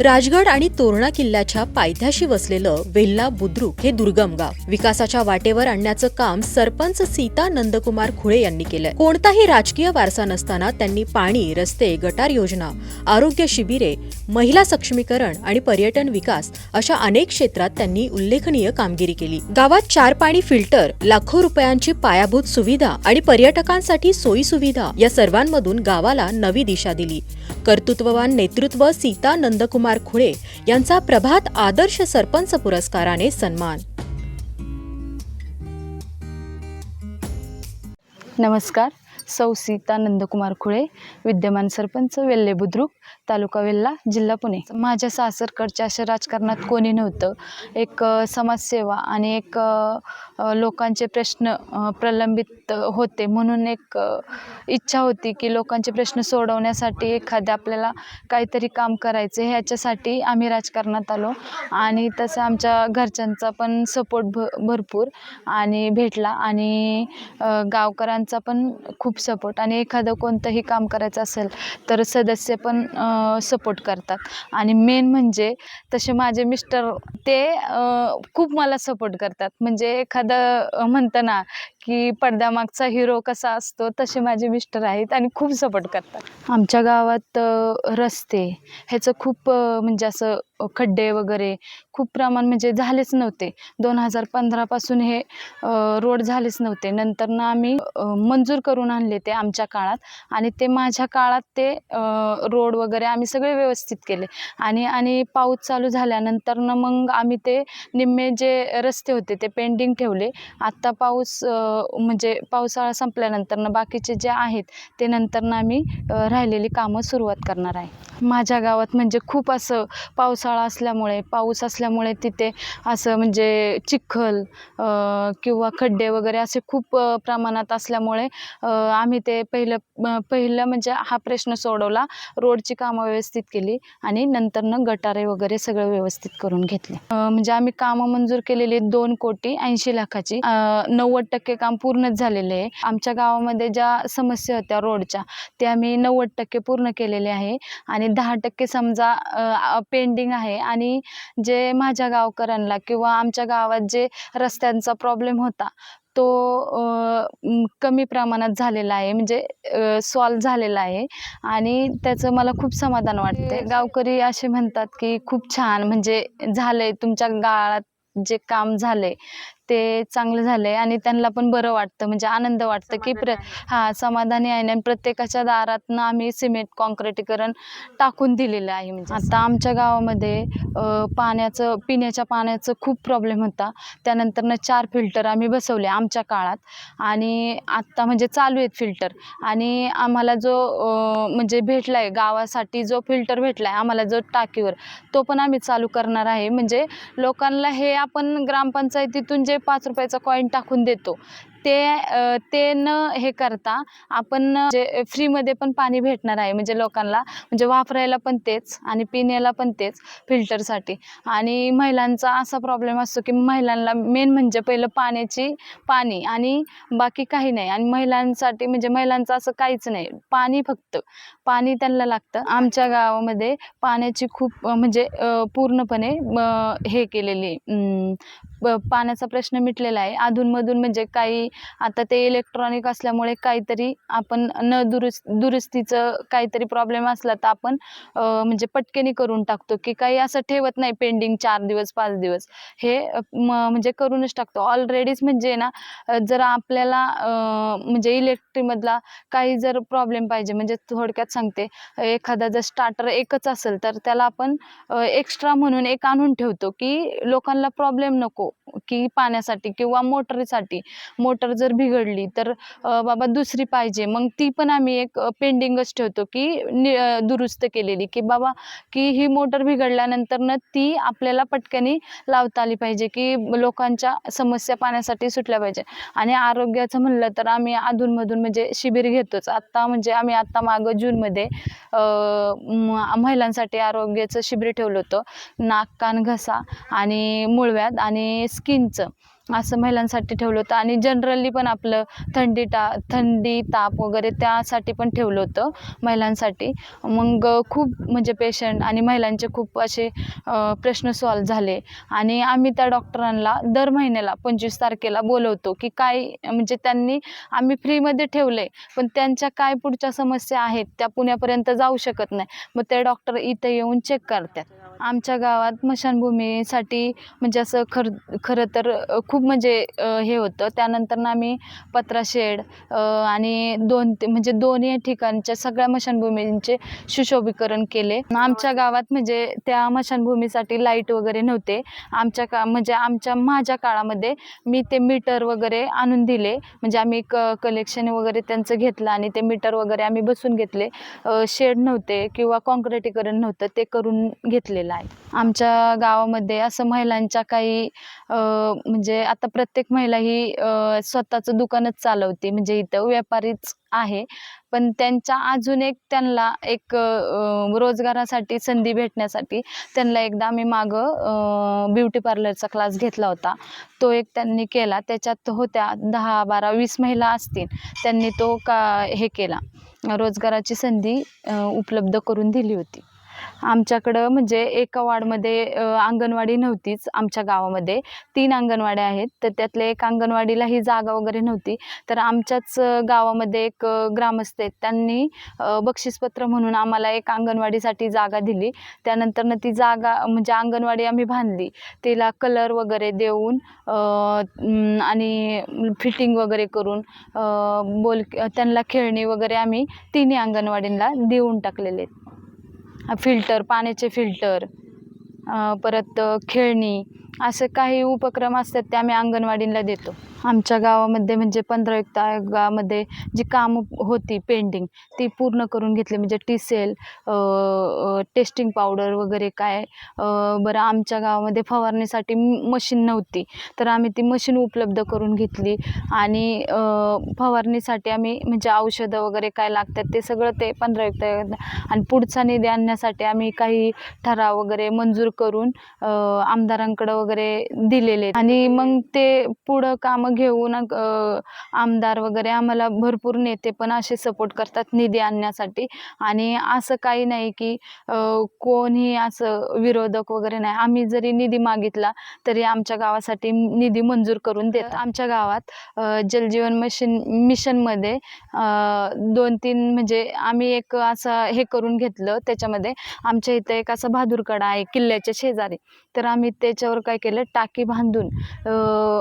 राजगड आणि तोरणा किल्ल्याच्या पायथ्याशी वसलेलं वेल्ला बुद्रुक हे दुर्गम गाव. विकासाच्या वाटेवर आणण्याचं काम सरपंच सीता नंदकुमार खुळे यांनी केलंय. कोणताही राजकीय वारसा नसताना त्यांनी पाणी रस्ते गटार योजना आरोग्य शिबिरे महिला सक्षमीकरण आणि पर्यटन विकास अशा अनेक क्षेत्रात त्यांनी उल्लेखनीय कामगिरी केली. गावात चार पाणी फिल्टर लाखो रुपयांची पायाभूत सुविधा आणि पर्यटकांसाठी सोयी सुविधा या सर्वांमधून गावाला नवी दिशा दिली. कर्तृत्ववान नेतृत्व सीता नंदकुमार खुळे यांचा प्रभात आदर्श सरपंच पुरस्काराने सन्मान. नमस्कार. सौ सीता नंदकुमार खुळे विद्यमान सरपंच वेल्हे बुद्रुक तालुका वेल्ला जिल्हा पुणे. माझ्या सासरकडच्या अशा राजकारणात कोणी नव्हतं. एक समाजसेवा आणि एक लोकांचे प्रश्न प्रलंबित होते. म्हणून एक इच्छा होती की लोकांचे प्रश्न सोडवण्यासाठी एखाद्या आपल्याला काहीतरी काम करायचं ह्याच्यासाठी आम्ही राजकारणात आलो. आणि तसं आमच्या घरच्यांचा पण सपोर्ट भ भरपूर आणि भेटला. आणि गावकरांचा गावकऱ्यांचा पण खूप सपोर्ट आणि एखादं कोणतंही काम करायचं असेल तर सदस्य पण सपोर्ट करतात. आणि मेन म्हणजे तसे माझे मिस्टर ते खूप मला सपोर्ट करतात. म्हणजे एखादं म्हणतं ना की पडद्यामागचा हिरो कसा असतो तसे माझे मिस्टर आहेत आणि खूप सपोर्ट करतात. आमच्या गावात रस्ते ह्याचं खूप म्हणजे असं खड्डे वगैरे खूप प्रमाण म्हणजे झालेच नव्हते. दोन हजार पंधरापासून हे रोड झालेच नव्हते. नंतर ना आम्ही मंजूर करून आणले ते आमच्या काळात आणि ते माझ्या काळात ते रोड वगैरे आम्ही सगळे व्यवस्थित केले. आणि आणि पाऊस चालू झाल्यानंतर ना मग आम्ही ते निम्मे जे रस्ते होते ते पेंडिंग ठेवले. आत्ता पाऊस म्हणजे पावसाळा संपल्यानंतरनं बाकीचे जे आहेत ते नंतरनं आम्ही राहिलेली कामं सुरुवात करणार आहे. माझ्या गावात म्हणजे खूप असं पावसाळा असल्यामुळे पाऊस असल्यामुळे तिथे असं म्हणजे चिखल किंवा खड्डे वगैरे असे खूप प्रमाणात असल्यामुळे आम्ही ते पहिलं पहिलं म्हणजे हा प्रश्न सोडवला रोडची कामं व्यवस्थित केली आणि नंतरनं गटारे वगैरे सगळं व्यवस्थित करून घेतले. म्हणजे आम्ही कामं मंजूर केलेली दोन कोटी ऐंशी लाखाची. नव्वद टक्के काम पूर्णच झालेले आहे. आमच्या गावामध्ये ज्या समस्या होत्या रोडच्या ते आम्ही नव्वद टक्के पूर्ण केलेले आहे. आणि दहा टक्के समजा पेंडिंग आहे. आणि जे माझ्या गावकऱ्यांना किंवा आमच्या गावात जे रस्त्यांचा प्रॉब्लेम होता तो कमी प्रमाणात झालेला आहे. म्हणजे सॉल्व झालेला आहे. आणि त्याचं मला खूप समाधान वाटते गावकरी असे म्हणतात की खूप छान. म्हणजे झालंय. तुमच्या गाळात जे काम झालंय ते चांगलं झालंय आणि त्यांना पण बरं वाटतं म्हणजे आनंद वाटतं की प्र हा समाधानी आहे आणि प्रत्येकाच्या दारातनं आम्ही सिमेंट कॉन्क्रिटीकरण टाकून दिलेलं आहे म्हणजे. आता आमच्या गावामध्ये पाण्याचं पिण्याच्या पाण्याचं खूप प्रॉब्लेम होता. त्यानंतरनं चार फिल्टर आम्ही बसवले आमच्या काळात आणि आत्ता म्हणजे चालू आहेत फिल्टर. आणि आम्हाला जो म्हणजे भेटला आहे गावासाठी जो फिल्टर भेटला आहे आम्हाला जो टाकीवर तो पण आम्ही चालू करणार आहे. म्हणजे लोकांना हे आपण ग्रामपंचायतीतून जे पाच रुपयाचा कॉईन टाकून देतो. ते ते न हे करता आपण जे फ्रीमध्ये पण पाणी भेटणार आहे म्हणजे लोकांना म्हणजे वापरायला पण तेच आणि पिण्याला पण तेच फिल्टरसाठी. आणि महिलांचा असा प्रॉब्लेम असतो की महिलांना मेन म्हणजे पहिलं पाण्याची पाणी आणि बाकी काही नाही. आणि महिलांसाठी म्हणजे महिलांचं असं काहीच नाही. पाणी फक्त पाणी त्यांना लागतं. आमच्या गावामध्ये पाण्याची खूप म्हणजे पूर्णपणे हे केलेली पाण्याचा प्रश्न मिटलेला आहे. अधूनमधून म्हणजे काही आता ते इलेक्ट्रॉनिक असल्यामुळे काहीतरी आपण न दुरुस्त दुरुस्तीचं काहीतरी प्रॉब्लेम असला तर आपण म्हणजे पटकेने करून टाकतो की काही असं ठेवत नाही पेंडिंग चार दिवस पाच दिवस. हे म्हणजे करूनच टाकतो. ऑलरेडीच म्हणजे ना जर आपल्याला म्हणजे इलेक्ट्रिकमधला काही जर प्रॉब्लेम पाहिजे म्हणजे थोडक्यात सांगते. एखादा जर स्टार्टर एकच असेल तर त्याला आपण एक्स्ट्रा म्हणून एक आणून ठेवतो की लोकांना प्रॉब्लेम नको की पाण्यासाठी किंवा मोटरीसाठी. मोटर मोटर जर बिघडली तर बाबा दुसरी पाहिजे. मग ती पण आम्ही एक पेंडिंगच ठेवतो की नि दुरुस्त केलेली. की बाबा की ही मोटर बिघडल्यानंतरनं ती आपल्याला पटकनी लावता आली पाहिजे की लोकांच्या समस्या पाण्यासाठी सुटल्या पाहिजे. आणि आरोग्याचं म्हणलं तर आम्ही अधूनमधून म्हणजे शिबिर घेतोच. आत्ता म्हणजे आम्ही आत्ता मागं जूनमध्ये महिलांसाठी आरोग्याचं शिबिर ठेवलं होतं. नाक कान घसा आणि मुळव्यात आणि स्किनचं असं महिलांसाठी ठेवलं होतं. आणि जनरली पण आपलं थंडी टा थंडी ताप वगैरे त्यासाठी पण ठेवलं होतं महिलांसाठी. मग खूप म्हणजे पेशंट आणि महिलांचे खूप असे प्रश्न सॉल्व झाले. आणि आम्ही त्या डॉक्टरांना दर महिन्याला पंचवीस तारखेला बोलवतो की काय म्हणजे त्यांनी आम्ही फ्रीमध्ये ठेवले पण त्यांच्या काय पुढच्या समस्या आहेत त्या पुण्यापर्यंत जाऊ शकत नाही. मग ते डॉक्टर इथं येऊन चेक करतात. आमच्या गावात स्मशानभूमीसाठी म्हणजे असं खर खरं तर खूप म्हणजे हे होतं. त्यानंतर ना आम्ही पत्रा शेड आणि दोन ते म्हणजे दोन्ही ठिकाणच्या सगळ्या स्मशानभूमींचे सुशोभीकरण केले. आमच्या गावात म्हणजे त्या स्मशानभूमीसाठी लाइट वगैरे नव्हते. आमच्या का म्हणजे आमच्या माझ्या काळामध्ये मी ते मीटर वगैरे आणून दिले. म्हणजे आम्ही क कलेक्शन वगैरे त्यांचं घेतलं आणि ते मीटर वगैरे आम्ही बसून घेतले. शेड नव्हते किंवा कॉन्क्रिटीकरण नव्हतं ते करून घेतलेलं. आहे. आमच्या गावामध्ये असं महिलांच्या काही म्हणजे आता प्रत्येक महिला ही स्वतःचं दुकानच चालवते. म्हणजे इथं व्यापारीच आहे. पण त्यांच्या अजून एक त्यांना एक रोजगारासाठी संधी भेटण्यासाठी त्यांना एकदा आम्ही मागं ब्युटी पार्लरचा क्लास घेतला होता. तो एक त्यांनी केला. त्याच्यात होत्या दहा बारा वीस महिला असतील. त्यांनी तो का हे केला. रोजगाराची संधी उपलब्ध करून दिली होती. आमच्याकडं म्हणजे एका वार्डमध्ये अंगणवाडी नव्हतीच आमच्या गावामध्ये. तीन अंगणवाड्या आहेत. तर त्यातल्या एक अंगणवाडीला ही जागा वगैरे नव्हती. तर आमच्याच गावामध्ये एक ग्रामस्थ आहेत. त्यांनी बक्षीसपत्र म्हणून आम्हाला एक अंगणवाडीसाठी जागा दिली. त्यानंतरनं ती जागा म्हणजे अंगणवाडी आम्ही बांधली. तिला कलर वगैरे देऊन आणि फिटिंग वगैरे करून बोल त्यांना खेळणी वगैरे आम्ही तिन्ही अंगणवाडींना देऊन टाकलेले आहेत. फिल्टर पाण्याचे फिल्टर परत खेळणी असे काही उपक्रम असतात ते आम्ही अंगणवाडीला देतो. आमच्या गावामध्ये म्हणजे पंधरा गावामध्ये जी कामं होती पेंडिंग ती पूर्ण करून घेतली. म्हणजे टीसेल टेस्टिंग पावडर वगैरे काय बरं आमच्या गावामध्ये फवारणीसाठी मशीन नव्हती. तर आम्ही ती मशीन उपलब्ध करून घेतली. आणि फवारणीसाठी आम्ही म्हणजे औषधं वगैरे काय लागतात ते सगळं ते पंधरा आणि पुढचा निधी आणण्यासाठी आम्ही काही ठराव वगैरे मंजूर करून आमदारांकडं वगैरे दिलेले आणि मग ते पुढं कामं घेऊन आमदार वगैरे आम्हाला भरपूर नेते पण असे सपोर्ट करतात निधी आणण्यासाठी. आणि असं काही नाही की कोणही कोणी असं विरोधक वगैरे नाही. आम्ही जरी निधी मागितला तरी आमच्या गावासाठी निधी मंजूर करून देतात. आमच्या गावात जलजीवन मिशन मिशनमध्ये दोन तीन म्हणजे आम्ही एक असं हे करून घेतलं त्याच्यामध्ये. आमच्या इथं एक असा बहादूरकडा आहे किल्ल्याच्या शेजारी. तर आम्ही त्याच्यावर काय केलं? टाकी बांधून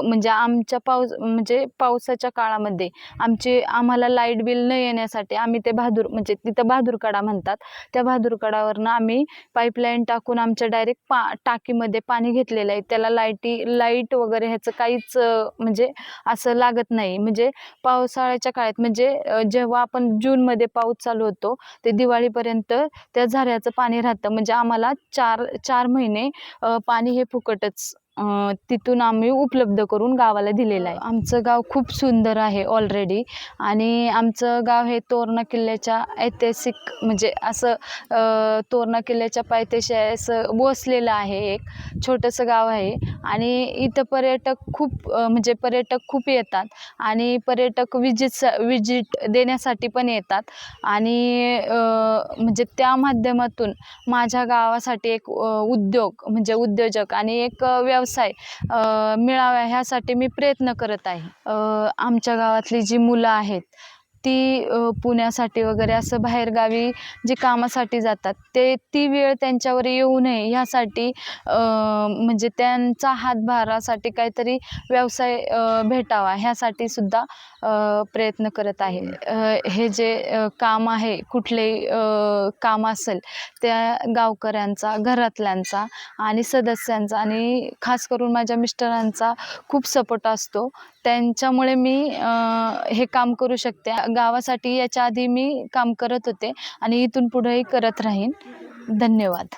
म्हणजे आमच्या पाऊस म्हणजे पावसाच्या काळामध्ये आमचे आम्हाला लाइट बिल न येण्यासाठी आम्ही ते बहादूर म्हणजे तिथं बहादूरकडा म्हणतात. त्या बहादूरकडावरनं आम्ही पाईपलाईन टाकून आमच्या डायरेक्ट पा टाकीमध्ये पाणी घेतलेलं आहे. त्याला लाईटी लाइट वगैरे ह्याचं काहीच म्हणजे असं लागत नाही. म्हणजे पावसाळ्याच्या काळात म्हणजे जेव्हा आपण जूनमध्ये पाऊस चालू होतो ते दिवाळीपर्यंत त्या झऱ्याचं पाणी राहतं. म्हणजे आम्हाला चार चार महिने पाणी हे फुकटच तिथून आम्ही उपलब्ध करून गावाला दिलेलं आहे. आमचं गाव खूप सुंदर आहे ऑलरेडी आणि आमचं गाव हे तोरणा किल्ल्याच्या ऐतिहासिक म्हणजे असं तोरणा किल्ल्याच्या पायथ्याशी असं वसलेलं आहे एक छोटंसं गाव आहे आणि इथं पर्यटक खूप म्हणजे पर्यटक खूप येतात आणि पर्यटक विजिट विजिट देण्यासाठी पण येतात आणि म्हणजे त्या माध्यमातून माझ्या गावासाठी एक उद्योग म्हणजे उद्योजक आणि एक व्यवसाय व्यवसाय मिळावा ह्यासाठी मी प्रयत्न करत आहे. आमच्या गावातली जी मुलं आहेत ती पुण्यासाठी वगैरे असं बाहेरगावी जी कामासाठी जातात ते ती वेळ त्यांच्यावर येऊ नये ह्यासाठी म्हणजे त्यांचा हातभारासाठी काहीतरी व्यवसाय भेटावा ह्यासाठी सुद्धा प्रयत्न करत आहे. हे जे काम आहे कुठलेही काम असेल त्या गावकऱ्यांचा घरातल्यांचा आणि सदस्यांचा आणि खास करून माझ्या मिस्टरांचा खूप सपोर्ट असतो. त्यांच्यामुळे मी हे काम करू शकते. गावासाठी याच्या आधी मी काम करत होते आणि इथून पुढेही करत राहीन. धन्यवाद.